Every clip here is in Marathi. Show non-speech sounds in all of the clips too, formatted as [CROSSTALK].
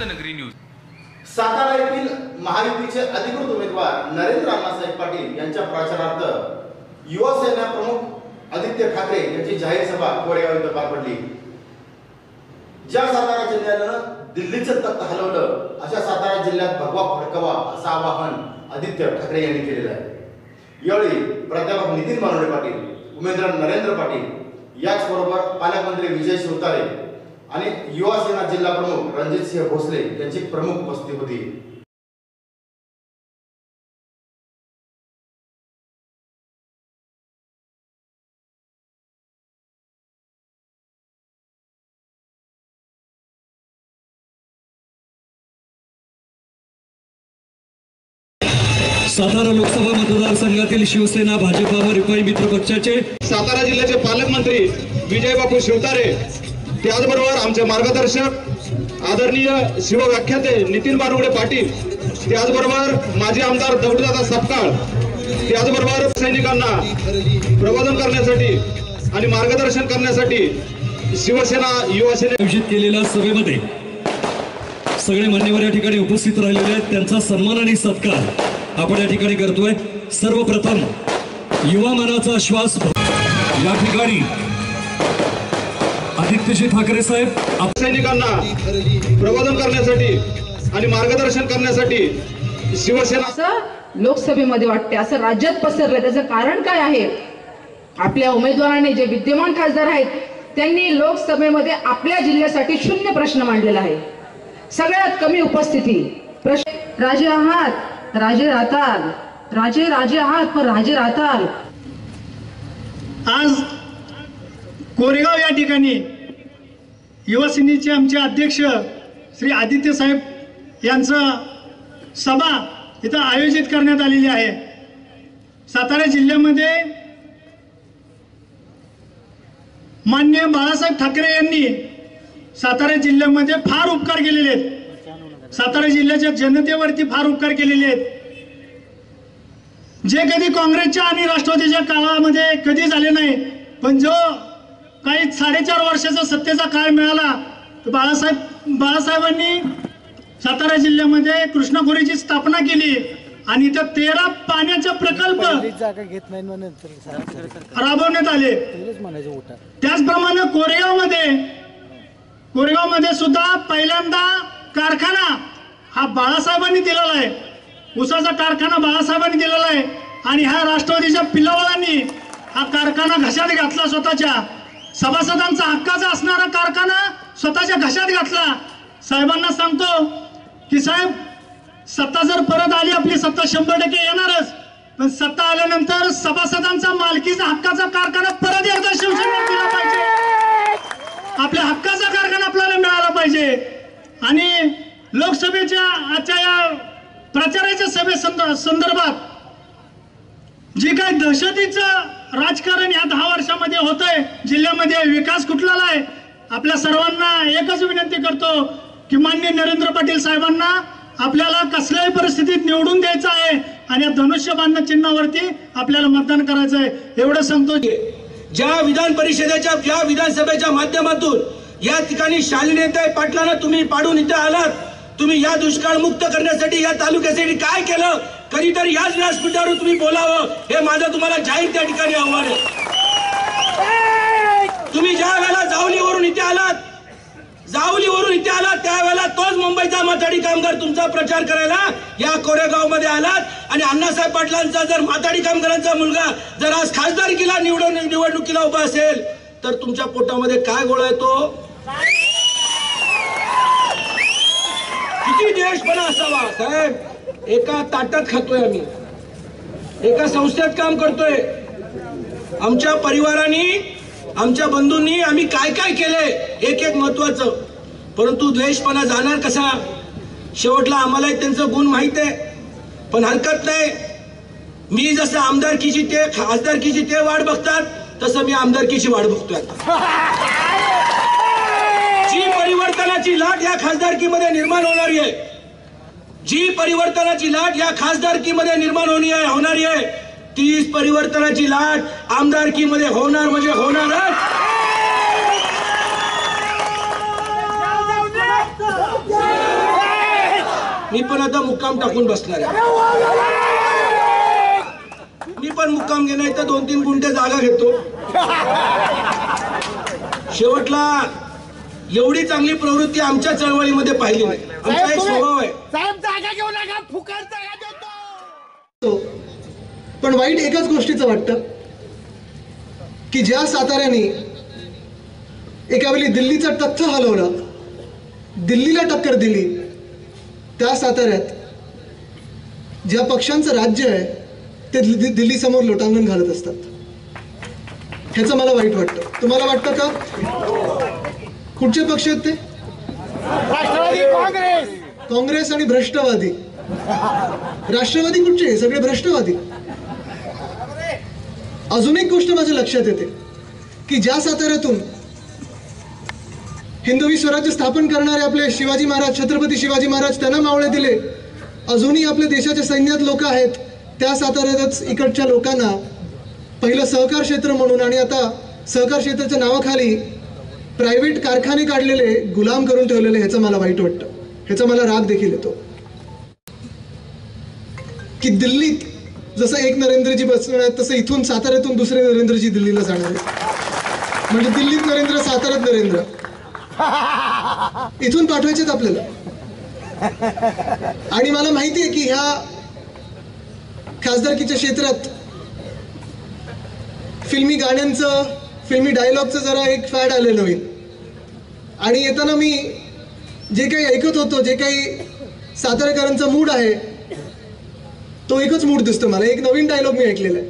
बौद्धनगरी न्यूज. सातारा येथील महायुतीचे अधिकृत उमेदवार नरेंद्र अण्णासाहेब पाटील यांच्या प्रचारार्थ युवा सेना प्रमुख आदित्य ठाकरे यांची जाहीर सभा कोरेगाव इथं पार पडली. ज्या सातारा जिल्ह्यानं दिल्लीचं तख्त हलवलं अशा सातारा जिल्ह्यात भगवा फडकवा असं आवाहन आदित्य ठाकरे यांनी केलेलं आहे. यावेळी प्राध्यापक नितीन मानोडे पाटील उमेदवार नरेंद्र पाटील याचबरोबर पालकमंत्री विजय शिवतारे आणि युवा सेना जिल्हा प्रमुख रणजितसिंह भोसले यांची प्रमुख उपस्थिती होती. सातारा लोकसभा मतदारसंघातील शिवसेना भाजपावर रिपाई मित्र पक्षाचे सातारा जिल्ह्याचे पालकमंत्री विजय बापू शिवतारे त्याचबरोबर आमचे मार्गदर्शक आदरणीय शिवव्याख्याते नितीन बारुगडे पाटील त्याचबरोबर माजी आमदार दौडदादा सपकाळ त्याचबरोबर सैनिकांना प्रबोधन करण्यासाठी आणि मार्गदर्शन करण्यासाठी शिवसेना युवासेने आयोजित केलेल्या सभेमध्ये सगळे मान्यवर या ठिकाणी उपस्थित राहिलेले आहेत. त्यांचा सन्मान आणि सत्कार आपण या ठिकाणी करतोय. सर्वप्रथम युवा मनाचा श्वास या ठिकाणी आदित्यजी ठाकरे साहेब आप- सैनिकांना प्रबोधन करण्यासाठी आणि मार्गदर्शन करण्यासाठी शिवसेना असं लोकसभेमध्ये वाटते असं राज्यात पसरलं त्याचं कारण काय आहे? आपल्या उमेदवाराने जे विद्यमान खासदार आहेत त्यांनी लोकसभेमध्ये आपल्या जिल्ह्यासाठी शून्य प्रश्न मांडलेला आहे. सगळ्यात कमी उपस्थिती. प्रश्न राजे आहात राजे राहताल राजे राजे आहात पण राजे राहताल आज कोरेगाव या ठिकाणी युवासेनेचे आमचे अध्यक्ष श्री आदित्य साहेब यांचं सभा इथं आयोजित करण्यात आलेली आहे. सातारा जिल्ह्यामध्ये मान्य बाळासाहेब ठाकरे यांनी सातारा जिल्ह्यामध्ये फार उपकार केलेले आहेत. सातारा जिल्ह्याच्या जनतेवरती फार उपकार केलेले आहेत. जे कधी काँग्रेसच्या आणि राष्ट्रवादीच्या काळामध्ये कधी झाले नाही पण जो काही साडेचार वर्षाचा सत्तेचा काळ मिळाला तर बाळासाहेब बाळासाहेबांनी सातारा जिल्ह्यामध्ये कृष्णाखोरीची स्थापना केली आणि इथं तेरा पाण्याचे प्रकल्प राबवण्यात आले. त्याचप्रमाणे कोरेगावमध्ये कोरेगावमध्ये सुद्धा पहिल्यांदा कारखाना हा बाळासाहेबांनी दिलेला आहे. उसाचा कारखाना बाळासाहेबांनी दिलेला आहे. आणि ह्या राष्ट्रवादीच्या पिल्लावालांनी हा कारखाना घशात घातला स्वतःच्या. सभासदांचा हक्काचा असणारा कारखाना स्वतःच्या घशात घातला. साहेबांना सांगतो की साहेब सत्ता जर परत आली आपली सत्ता शंभर टक्के येणारच. पण सत्ता आल्यानंतर सभासदांचा मालकीचा हक्काचा कारखाना परत एकदा शिवसेनेला दिला पाहिजे. आपल्या हक्काचा कारखाना आपल्याला मिळाला पाहिजे. आणि लोकसभेच्या आजच्या या प्रचाराच्या सभे संदर्भात जी काही दहशतीचं राजकारण या दहा वर्षामध्ये होतंय. जिल्ह्यामध्ये विकास कुठलाला आहे? आपल्या सर्वांना एकच विनंती करतो की मान्य नरेंद्र पाटील साहेबांना आपल्याला कसल्याही परिस्थितीत निवडून द्यायचं आहे आणि या धनुष्यबांध चिन्हावरती आपल्याला मतदान करायचं आहे. एवढं सांगतो. ज्या विधान परिषदेच्या ज्या विधानसभेच्या माध्यमातून या ठिकाणी शालिनेताई पाटलांना तुम्ही पाडून इथे आलात तुम्ही या दुष्काळ मुक्त करण्यासाठी या तालुक्यासाठी काय केलं? कधीतरी याच व्यासपीठावर तुम्ही बोलावं हे माझं तुम्हाला जाहीर त्या ठिकाणी आव्हान आहे. तुम्ही ज्या वेळेला जावलीवरून इथे आलात जावलीवरून इथे आलात त्यावेळेला तोच मुंबईचा माथाडी कामगार तुमचा प्रचार करायला या कोरेगावमध्ये आलात. आणि अण्णासाहेब पाटलांचा जर माथाडी कामगारांचा मुलगा जर आज खासदारकीला निवडून निवडणुकीला उभा असेल तर तुमच्या पोटामध्ये काय गोळा येतो किती देशपणा असावा साहेब? एका ताटात खातोय आम्ही. एका संस्थेत काम करतोय. आमच्या परिवाराने आमच्या बंधूंनी आम्ही काय काय केलंय एक एक महत्वाचं. परंतु द्वेषपणा जाणार कसा? शेवटला आम्हाला त्यांचं गुण माहीत आहे. पण हरकत नाही. मी जसं आमदारकीची ते खासदारकीची ते वाट बघतात तसं मी आमदारकीची वाट बघतोय. [LAUGHS] जी परिवर्तनाची लाट या खासदारकीमध्ये निर्माण होणारी आहे जी परिवर्तनाची लाट या खासदारकीमध्ये निर्माण होणी आहे होणारी आहे तीच परिवर्तनाची लाट आमदारकीमध्ये होणार म्हणजे होणारच. मी पण आता मुक्काम टाकून बसणार आहे. मी पण मुक्काम घेणार तर दोन तीन गुंठे जागा घेतो. शेवटला एवढी चांगली प्रवृत्ती आमच्या चळवळीमध्ये पाहिली नाही. आमचा एक स्वभाव आहे. साहेब जागा घेऊ नका फुकट जागा देतो. पण वाईट एकाच गोष्टीचं वाटतं की ज्या साताऱ्याने एका वेळी दिल्लीचा तथ्य हलवलं दिल्लीला टक्कर दिली त्या साताऱ्यात ज्या पक्षांचं राज्य आहे ते दिल्ली दिल्लीसमोर लोटांगण घालत असतात. ह्याचं मला वाईट वाटतं. तुम्हाला वाटतं का? कुठचे पक्ष आहेत ते? राष्ट्रवादी काँग्रेस. काँग्रेस आणि भ्रष्टवादी. राष्ट्रवादी कुठचे? सगळे भ्रष्टवादी. अजून एक गोष्ट माझ्या लक्षात येते की ज्या साताऱ्यातून हिंदवी स्वराज्य स्थापन करणारे आपले शिवाजी महाराज छत्रपती शिवाजी महाराज त्यांना मावळे दिले अजूनही आपल्या देशाच्या सैन्यात लोक आहेत त्या साताऱ्यातच इकडच्या लोकांना पहिलं सहकार क्षेत्र म्हणून आणि आता सहकार क्षेत्राच्या नावाखाली प्रायव्हेट कारखाने काढलेले गुलाम करून ठेवलेले ह्याचं मला वाईट वाटतं. ह्याचा मला राग देखील येतो. की दिल्लीत जसं एक नरेंद्रजी बसणार आहेत तसं इथून साताऱ्यातून दुसरे नरेंद्रजी दिल्लीला जाणार आहेत. म्हणजे दिल्लीत नरेंद्र साताऱ्यात नरेंद्र. इथून पाठवायचेत आपल्याला. आणि मला माहिती आहे की ह्या खासदारकीच्या क्षेत्रात फिल्मी गाण्यांचं फिल्मी डायलॉगचं जरा एक फॅड आलेलं होईल आणि येताना मी जे काही ऐकत होतो जे काही सातारकरांचा मूड आहे तो एकच मूड दिसतो मला. एक नवीन डायलॉग मी ऐकलेला आहे.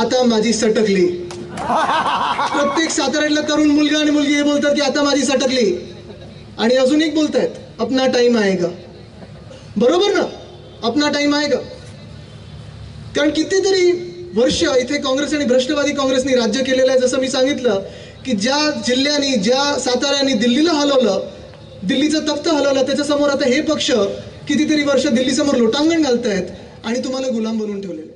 आता माझी सटकली. प्रत्येक साताऱ्यातला तरुण मुलगा आणि मुलगी हे बोलतात की आता माझी सटकली. आणि अजून एक बोलतायत अपना टाइम आएगा. बरोबर ना? अपना टाइम आएगा. कारण कितीतरी वर्ष इथे काँग्रेस आणि भ्रष्टवादी काँग्रेसनी राज्य केलेलं आहे. जसं मी सांगितलं की ज्या जिल्ह्यांनी ज्या साताऱ्याने दिल्लीला हलवलं दिल्लीचं तप्त हलवलं त्याच्यासमोर आता हे पक्ष कितीतरी वर्ष दिल्लीसमोर लोटांगण घालत आहेत आणि तुम्हाला गुलाम बनवून ठेवलेले